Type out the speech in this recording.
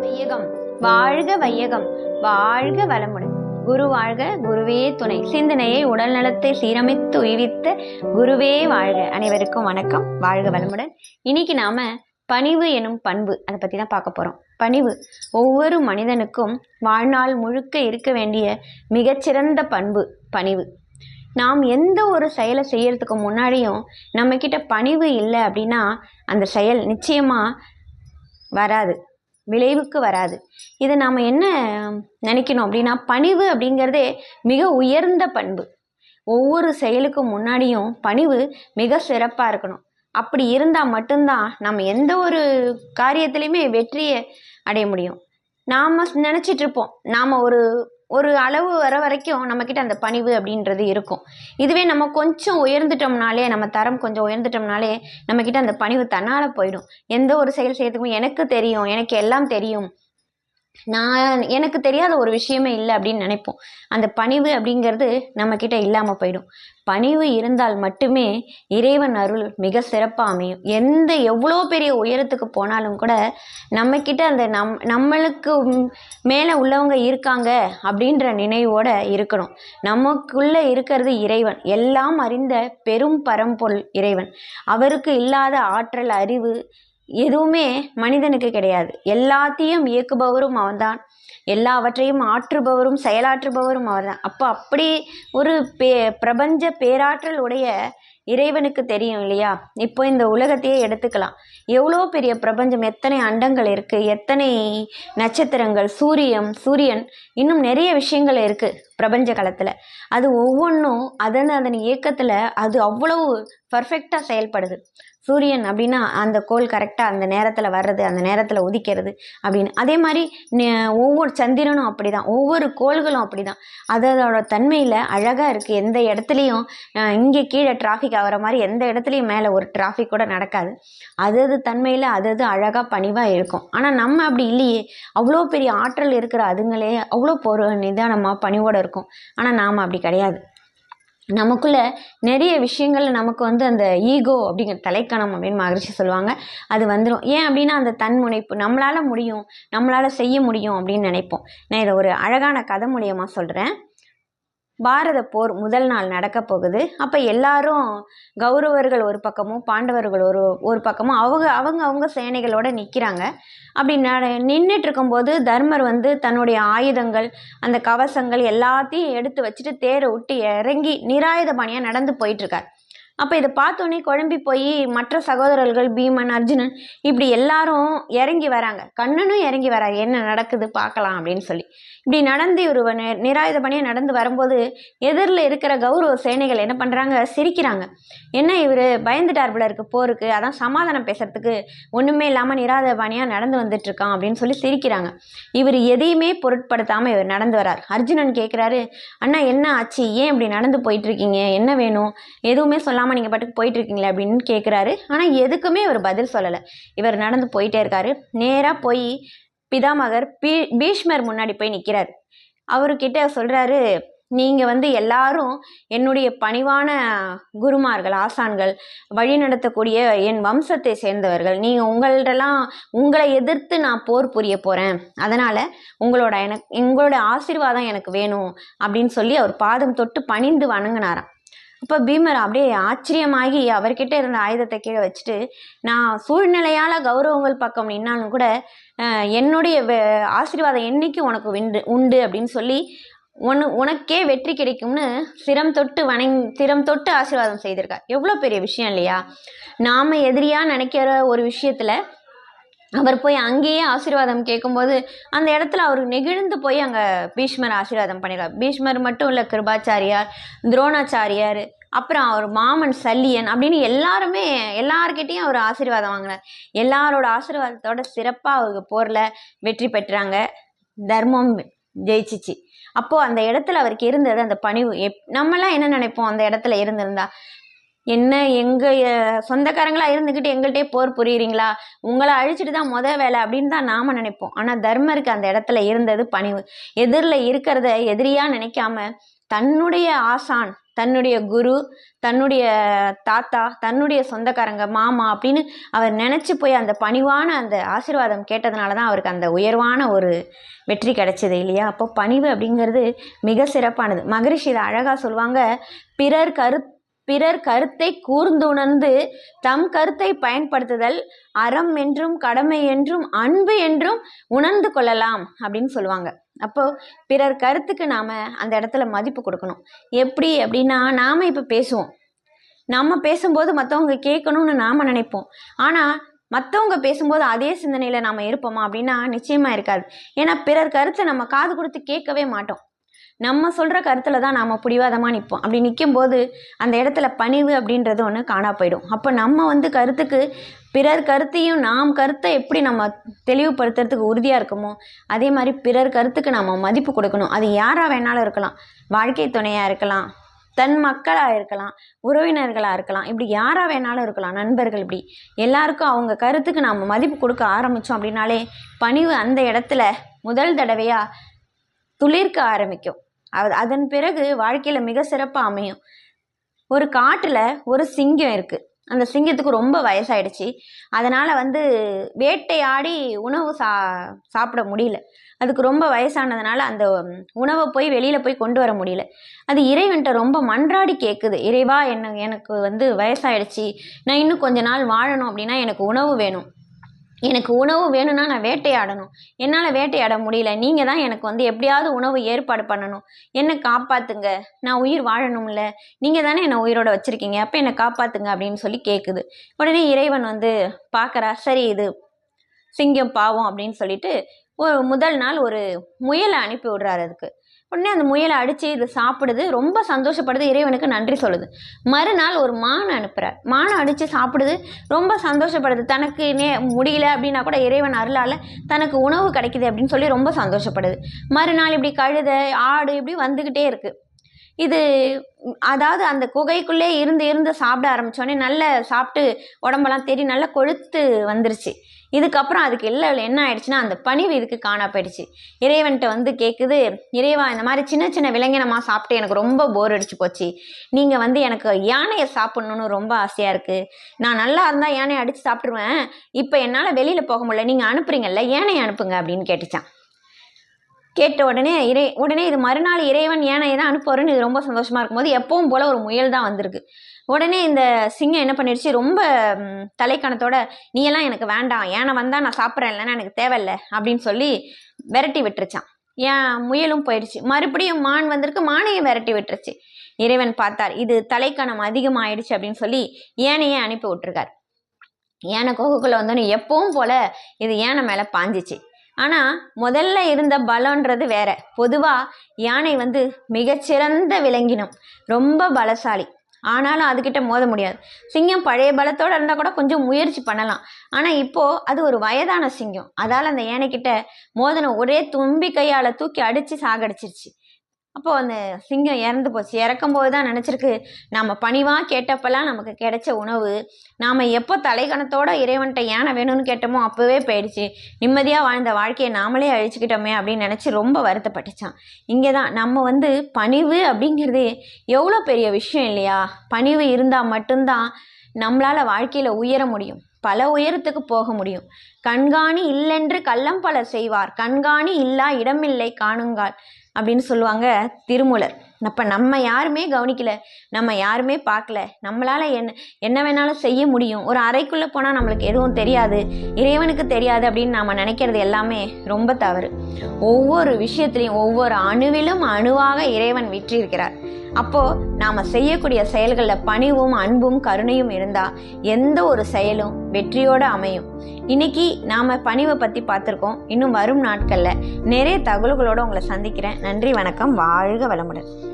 வையகம். வாழ்க வையகம். வாழ்க வளமுடன். குரு வாழ்க குருவே துணை. சிந்தனையை உடல் நலத்தை சீரமைத்து உய்வித்த குருவே வாழ்க. அனைவருக்கும் வணக்கம். வாழ்க வளமுடன். இன்னைக்கு நாம பணிவு எனும் பண்பு அதை பற்றி தான் பார்க்க போறோம். பணிவு. ஒவ்வொரு மனிதனுக்கும் வாழ்நாள் முழுக்க இருக்க வேண்டிய மிகச்சிறந்த பண்பு பணிவு. நாம் எந்த ஒரு செயலை செய்யறதுக்கு முன்னாடியும் நம்மக்கிட்ட பணிவு இல்லை அப்படின்னா அந்த செயல் நிச்சயமாக வராது. விளைவுக்கு வராது. இதை நாம் என்ன நினைக்கணும் அப்படின்னா பணிவு அப்படிங்கிறதே மிக உயர்ந்த பண்பு. ஒவ்வொரு செயலுக்கும் முன்னாடியும் பணிவு மிக சிறப்பாக இருக்கணும். அப்படி இருந்தால் மட்டும்தான் நம்ம எந்த ஒரு காரியத்துலேயுமே வெற்றியை அடைய முடியும். நாம் நினச்சிட்டு இருப்போம். நாம் ஒரு ஒரு அளவு வர வரைக்கும் நம்மக்கிட்ட அந்த பணிவு அப்படின்றது இருக்கும். இதுவே நம்ம கொஞ்சம் உயர்ந்துட்டோம்னாலே நம்ம தரம் கொஞ்சம் உயர்ந்துட்டோம்னாலே நம்மக்கிட்ட அந்த பணிவு தன்னால் போயிடும். எந்த ஒரு செயல் செய்யறதுக்கும் எனக்கு தெரியும் எனக்கு எல்லாம் தெரியும். நான் எனக்கு தெரியாத ஒரு விஷயமே இல்லை அப்படின்னு நினைப்போம். அந்த பணிவு அப்படிங்கிறது நம்மக்கிட்ட இல்லாமல் போயிடும். பணிவு இருந்தால் மட்டுமே இறைவன் அருள் மிக சிறப்பாக அமையும். எந்த எவ்வளோ பெரிய உயரத்துக்கு போனாலும் கூட நம்மக்கிட்ட அந்த நம் நம்மளுக்கு மேலே உள்ளவங்க இருக்காங்க அப்படின்ற நினைவோட இருக்கணும். நமக்குள்ளே இருக்கிறது இறைவன். எல்லாம் அறிந்த பெரும் பரம்பொருள் இறைவன். அவருக்கு இல்லாத ஆற்றல் அறிவு எதுவுமே மனிதனுக்கு கிடையாது. எல்லாத்தையும் இயக்குபவரும் அவன்தான். எல்லாவற்றையும் ஆற்றுபவரும் செயலாற்றுபவரும் அவர்தான். அப்போ அப்படி ஒரு பே பிரபஞ்ச பேராற்றல் உடைய இறைவனுக்கு தெரியும் இல்லையா? இப்போ இந்த உலகத்தையே எடுத்துக்கலாம். எவ்வளோ பெரிய பிரபஞ்சம் எத்தனை அண்டங்கள் இருக்குது எத்தனை நட்சத்திரங்கள் சூரியம் சூரியன் இன்னும் நிறைய விஷயங்கள் இருக்குது பிரபஞ்ச காலத்தில். அது ஒவ்வொன்றும் அதன் அதன் இயக்கத்தில் அது அவ்வளவு பர்ஃபெக்டாக செயல்படுது. சூரியன் அப்படின்னா அந்த கோள் கரெக்டாக அந்த நேரத்தில் வர்றது அந்த நேரத்தில் உதிக்கிறது அப்படின்னு. அதே மாதிரி ஒவ்வொரு சந்திரனும் அப்படி தான் ஒவ்வொரு கோள்களும் அப்படி தான் அதோட தன்மையில் அழகாக இருக்குது எந்த இடத்துலையும் இங்கே கீழே டிராஃபிக் ஆகிற மாதிரி எந்த இடத்துலையும் மேலே ஒரு டிராஃபிக் கூட நடக்காது. அது அது தன்மையில் அது அது அழகாக பணிவாக இருக்கும். ஆனால் நம்ம அப்படி இல்லையே. அவ்வளோ பெரிய ஆற்றல் இருக்கிற அதுங்களே அவ்வளோ பொறு நிதானமாக பணிவோடு இருக்கும். ஆனால் நாம் அப்படி கிடையாது. நமக்குள்ள நிறைய விஷயங்கள்ல நமக்கு வந்து அந்த ஈகோ அப்படிங்கிற தலைக்கணம் அப்படின்னு மகிழ்ச்சி சொல்லுவாங்க. அது வந்துடும் ஏன் அப்படின்னா அந்த தன்முனைப்பு. நம்மளால் முடியும். நம்மளால் செய்ய முடியும் அப்படின்னு நினைப்போம். நான் இதை ஒரு அழகான கதை மூலியமாக சொல்கிறேன் பாரத போர் முதல் நாள் நடக்க போகுது. அப்போ எல்லாரும் கௌரவர்கள் ஒரு பக்கமும் பாண்டவர்கள் ஒரு ஒரு பக்கமும் அவங்க அவங்க அவங்க சேனைகளோட நிற்கிறாங்க அப்படி நட நின்றுட்டு இருக்கும்போது தர்மர் வந்து தன்னுடைய ஆயுதங்கள் அந்த கவசங்கள் எல்லாத்தையும் எடுத்து வச்சுட்டு தேரை விட்டு இறங்கி நிராயுதபாணியாக நடந்து போயிட்டுருக்கார். அப்போ இதை பார்த்தோன்னே குழம்பி போய் மற்ற சகோதரர்கள் பீமன் அர்ஜுனன் இப்படி எல்லாரும் இறங்கி வராங்க. கண்ணனும் இறங்கி வராங்க என்ன நடக்குது பார்க்கலாம் அப்படின்னு சொல்லி. இப்படி நடந்து இவர் நிராயுதபாணியாக நடந்து வரும்போது எதிரில் இருக்கிற கௌரவ சேனைகள் என்ன பண்ணுறாங்க சிரிக்கிறாங்க. என்ன இவர் பயந்துட்டார் இருக்க போருக்கு. அதான் சமாதானம் பேசுறதுக்கு ஒன்றுமே இல்லாமல் நிராயுதபாணியாக நடந்து வந்துட்டுருக்கான் அப்படின்னு சொல்லி சிரிக்கிறாங்க. இவர் எதையுமே பொருட்படுத்தாமல் இவர் நடந்து வரார். அர்ஜுனன் கேட்குறாரு அண்ணா என்ன ஆச்சு? ஏன் இப்படி நடந்து போயிட்டுருக்கீங்க? என்ன வேணும்? எதுவுமே சொல்லாமல் நீங்கள் பாட்டுக்கு போயிட்டுருக்கீங்களே அப்படின்னு கேட்குறாரு ஆனால் எதுக்குமே இவர் பதில் சொல்லலை. இவர் நடந்து போயிட்டே இருக்காரு. நேராக போய் பிதாமகர் பீ பீஷ்மர் முன்னாடி போய் நிற்கிறார் அவர்கிட்ட சொல்கிறாரு நீங்கள் வந்து எல்லாரும் என்னுடைய பணிவான குருமார்கள் ஆசான்கள் வழி நடத்தக்கூடிய என் வம்சத்தை சேர்ந்தவர்கள். நீங்கள் உங்கள்டெல்லாம் உங்களை எதிர்த்து நான் போர் புரிய போகிறேன் அதனால் உங்களோட எனக்கு உங்களோட ஆசீர்வாதம் எனக்கு வேணும். அப்படின்னு சொல்லி அவர் பாதம் தொட்டு பணிந்து வணங்கினாராம். அப்போ பீமர் அப்படியே ஆச்சரியமாகி அவர்கிட்ட இருந்த ஆயுதத்தை கீழே வச்சுட்டு நான் சூழ்நிலையால் கௌரவங்கள் பக்கம் நின்னாலும் கூட என்னுடைய ஆசீர்வாதம் என்னைக்கும் உனக்கு உண்டு உண்டு அப்படின்னு சொல்லி உன உனக்கே வெற்றி கிடைக்கும்னு சிரம் தொட்டு வணங் சிரம் தொட்டு ஆசீர்வாதம் செய்திருக்கா எவ்வளோ பெரிய விஷயம் இல்லையா? நாம் எதிரியாக நினைக்கிற ஒரு விஷயத்தில் அவர் போய் அங்கேயே ஆசீர்வாதம் கேட்கும்போது அந்த இடத்துல அவர் நெகிழ்ந்து போய் அங்கே பீஷ்மர் ஆசீர்வாதம் பண்ணிடுறார் பீஷ்மர் மட்டும் இல்லை கிருபாச்சாரியார் துரோணாச்சாரியார் அப்புறம் அவர் மாமன் சல்லியன் அப்படின்னு எல்லாருமே எல்லார்கிட்டேயும் அவர் ஆசீர்வாதம் வாங்கினார். எல்லாரோட ஆசீர்வாதத்தோட சிறப்பாக அவருக்கு போரில் வெற்றி பெற்றாங்க. தர்மம் ஜெயிச்சிச்சு. அப்போது அந்த இடத்துல அவருக்கு இருந்தது அந்த பணிவு. எப் நம்மலாம் என்ன நினைப்போம்? அந்த இடத்துல இருந்திருந்தா என்ன எங்கள் சொந்தக்காரங்களா இருந்துக்கிட்டு எங்கள்கிட்டயே போர் புரியுறீங்களா? உங்களை அழிச்சிட்டு தான் முத வேலை அப்படின்னு தான் நாம நினைப்போம். ஆனால் தர்மருக்கு அந்த இடத்துல இருந்தது பணிவு. எதிரில் இருக்கிறத எதிரியாக நினைக்காம தன்னுடைய ஆசான் தன்னுடைய குரு தன்னுடைய தாத்தா தன்னுடைய சொந்தக்காரங்க மாமா அப்படின்னு அவர் நினச்சி போய் அந்த பணிவான அந்த ஆசீர்வாதம் கேட்டதுனால தான் அவருக்கு அந்த உயர்வான ஒரு வெற்றி கிடைச்சது இல்லையா? அப்போ பணிவு அப்படிங்கிறது மிக சிறப்பானது. மகரிஷி இதை அழகாக சொல்லுவாங்க பிறர் கருத்து பிறர் கருத்தை கூர்ந்துணர்ந்து தம் கருத்தை பயன்படுத்துதல் அறம் என்றும் கடமை என்றும் அன்பு என்றும் உணர்ந்து கொள்ளலாம் அப்படின்னு சொல்லுவாங்க. அப்போ பிறர் கருத்துக்கு நாம அந்த இடத்துல மதிப்பு கொடுக்கணும். எப்படி அப்படின்னா நாம இப்போ பேசுவோம். நம்ம பேசும்போது மற்றவங்க கேட்கணும்னு நாம நினைப்போம். ஆனால் மற்றவங்க பேசும்போது அதே சிந்தனையில் நாம் இருப்போமா அப்படின்னா நிச்சயமாக இருக்காது. ஏன்னா பிறர் கருத்தை நம்ம காது கொடுத்து கேட்கவே மாட்டோம். நம்ம சொல்கிற கருத்தில் தான் நாம் பிடிவாதமாக நிற்போம் அப்படி நிற்கும்போது அந்த இடத்துல பணிவு அப்படின்றது ஒன்று காணா போயிடும். அப்போ நம்ம வந்து கருத்துக்கு பிறர் கருத்தையும் நாம் கருத்தை எப்படி நம்ம தெளிவுபடுத்துறதுக்கு உறுதியாக இருக்குமோ அதே மாதிரி பிறர் கருத்துக்கு நம்ம மதிப்பு கொடுக்கணும். அது யாராக வேணாலும் இருக்கலாம். வாழ்க்கை துணையாக இருக்கலாம். தன் மக்களாக இருக்கலாம். உறவினர்களாக இருக்கலாம். இப்படி யாராக வேணாலும் இருக்கலாம். நண்பர்கள் இப்படி. எல்லாருக்கும் அவங்க கருத்துக்கு நாம் மதிப்பு கொடுக்க ஆரம்பித்தோம் அப்படின்னாலே பணிவு அந்த இடத்துல முதல் தடவையாக துளிர்க்க ஆரம்பிக்கும். அதன் பிறகு வாழ்க்கையில் மிக சிறப்பாக அமையும். ஒரு காட்டில் ஒரு சிங்கம் இருக்குது அந்த சிங்கத்துக்கு ரொம்ப வயசாயிடுச்சு. அதனால் வந்து வேட்டையாடி உணவு சா சாப்பிட முடியல. அதுக்கு ரொம்ப வயசானதுனால அந்த உணவை போய் வெளியில் போய் கொண்டு வர முடியல. அது இறைவன்ட்ட ரொம்ப மன்றாடி கேட்குது இறைவா என்ன எனக்கு வந்து வயசாயிடுச்சு. நான் இன்னும் கொஞ்ச நாள் வாழணும் அப்படின்னா எனக்கு உணவு வேணும். எனக்கு உணவு வேணும்னா நான் வேட்டையாடணும். என்னால் வேட்டையாட முடியல. நீங்கள் தான் எனக்கு வந்து எப்படியாவது உணவு ஏற்பாடு பண்ணணும். என்னை காப்பாற்றுங்க நான் உயிர் வாழணும்ல. நீங்கள் தானே என்னை உயிரோட வச்சுருக்கீங்க. அப்போ என்னை காப்பாற்றுங்க அப்படின்னு சொல்லி கேட்குது உடனே இறைவன் வந்து பார்க்குறா சரி இது சிங்கம் பாவம் அப்படின்னு சொல்லிட்டு ஒரு முதல் நாள் ஒரு முயலை அனுப்பி விடுறாரு அதுக்கு. உடனே அந்த முயலை அடித்து இது சாப்பிடுது. ரொம்ப சந்தோஷப்படுது. இறைவனுக்கு நன்றி சொல்லுது. மறுநாள் ஒரு மானை அனுப்புகிறார் மானை அடித்து சாப்பிடுது. ரொம்ப சந்தோஷப்படுது. தனக்கு நே முடியல அப்படின்னா கூட இறைவன் அருளால் தனக்கு உணவு கிடைக்குது அப்படின்னு சொல்லி ரொம்ப சந்தோஷப்படுது. மறுநாள் இப்படி கழுதை ஆடு இப்படி வந்துக்கிட்டே இருக்குது இது அதாவது அந்த குகைக்குள்ளே இருந்து இருந்து சாப்பிட ஆரம்பித்தோடனே நல்ல சாப்பிட்டு உடம்பெல்லாம் தேடி நல்லா கொழுத்து வந்துருச்சு. இதுக்கப்புறம் அதுக்கு இல்லை என்ன ஆயிடுச்சுன்னா அந்த பணிவு இதுக்கு காணா போயிடுச்சு. இறைவன்கிட்ட வந்து கேட்குது இறைவா இந்த மாதிரி சின்ன சின்ன விலங்கினமாக சாப்பிட்டு எனக்கு ரொம்ப போர் அடிச்சு போச்சு. நீங்கள் வந்து எனக்கு யானையை சாப்பிட்ணுன்னு ரொம்ப ஆசையாக இருக்குது நான் நல்லா இருந்தால் யானையை அடித்து சாப்பிட்ருவேன் இப்போ என்னால் வெளியில் போக முடியல. நீங்கள் அனுப்புறீங்கல்ல யானையை அனுப்புங்க அப்படின்னு கேட்டுச்சான். கேட்ட உடனே இறை உடனே இது மறுநாள் இறைவன் ஏனையை தான் அனுப்புவாருன்னு இது ரொம்ப சந்தோஷமாக இருக்கும்போது எப்பவும் போல் ஒரு முயல் தான் வந்திருக்கு. உடனே இந்த சிங்கம் என்ன பண்ணிடுச்சு? ரொம்ப தலைக்கணத்தோட நீ எல்லாம் எனக்கு வேண்டாம். ஏனை வந்தால் நான் சாப்பிட்றேன். இல்லைன்னா எனக்கு தேவையில்ல. அப்படின்னு சொல்லி விரட்டி விட்டுருச்சான். ஏன் முயலும் போயிடுச்சு. மறுபடியும் மான் வந்திருக்கு. மானையும் விரட்டி விட்டுருச்சு. இறைவன் பார்த்தார் இது தலைக்கணம் அதிகமாயிடுச்சு. அப்படின்னு சொல்லி ஏனையே அனுப்பி விட்டுருக்கார். யானை கோகுக்குள்ளே வந்தோன்னே எப்பவும் போல் இது யானை மேலே பாஞ்சிச்சு. ஆனால் முதல்ல இருந்த பலன்றது வேற. பொதுவாக யானை வந்து மிகச்சிறந்த விலங்கினம். ரொம்ப பலசாலி. ஆனாலும் அதுக்கிட்ட மோத முடியாது. சிங்கம் பழைய பலத்தோடு இருந்தால் கூட கொஞ்சம் முயற்சி பண்ணலாம். ஆனால் இப்போது அது ஒரு வயதான சிங்கம். அதால் அந்த யானைக்கிட்ட மோதன ஒரே தும்பி கையால் தூக்கி அடித்து சாகடிச்சிருச்சு. அப்போது அந்த சிங்கம் இறந்து போச்சு. இறக்கும்போது தான் நினச்சிருக்கு நம்ம பணிவாக கேட்டப்பெல்லாம் நமக்கு கிடைச்ச உணவு. நாம் எப்போ தலைக்கணத்தோட இறைவன்கிட்ட யானை வேணும்னு கேட்டோமோ அப்போவே போயிடுச்சு. நிம்மதியாக வாழ்ந்த வாழ்க்கையை நாமளே அழிச்சுக்கிட்டோமே அப்படின்னு நினச்சி ரொம்ப வருத்தப்பட்டுச்சான். இங்கே தான் நம்ம வந்து பணிவு அப்படிங்கிறது எவ்வளோ பெரிய விஷயம் இல்லையா? பணிவு இருந்தால் மட்டும்தான் நம்மளால் வாழ்க்கையில் உயர முடியும். பல உயரத்துக்கு போக முடியும். கண்காணி இல்லென்று கள்ளம் பல செய்வார். கண்காணி இல்லா இடமில்லை காணுங்கால். அப்படின்னு சொல்லுவாங்க திருமூலர். அப்போ நம்ம யாருமே கவனிக்கல நம்ம யாருமே பார்க்கல நம்மளால் என்ன என்ன வேணாலும் செய்ய முடியும். ஒரு அறைக்குள்ளே போனால் நம்மளுக்கு எதுவும் தெரியாது இறைவனுக்கு தெரியாது அப்படின்னு நாம் நினைக்கிறது எல்லாமே ரொம்ப தவறு. ஒவ்வொரு விஷயத்துலையும் ஒவ்வொரு அணுவிலும் அணுவாக இறைவன் விற்றிருக்கிறார் அப்போது நாம் செய்யக்கூடிய செயல்களில் பணிவும் அன்பும் கருணையும் இருந்தால் எந்த ஒரு செயலும் வெற்றியோடு அமையும். இன்னைக்கு நாம் பணிவை பற்றி பார்த்துருக்கோம். இன்னும் வரும் நாட்களில் நிறைய தகவல்களோடு உங்களை சந்திக்கிறேன். நன்றி வணக்கம். வாழ்க வளமுடன்.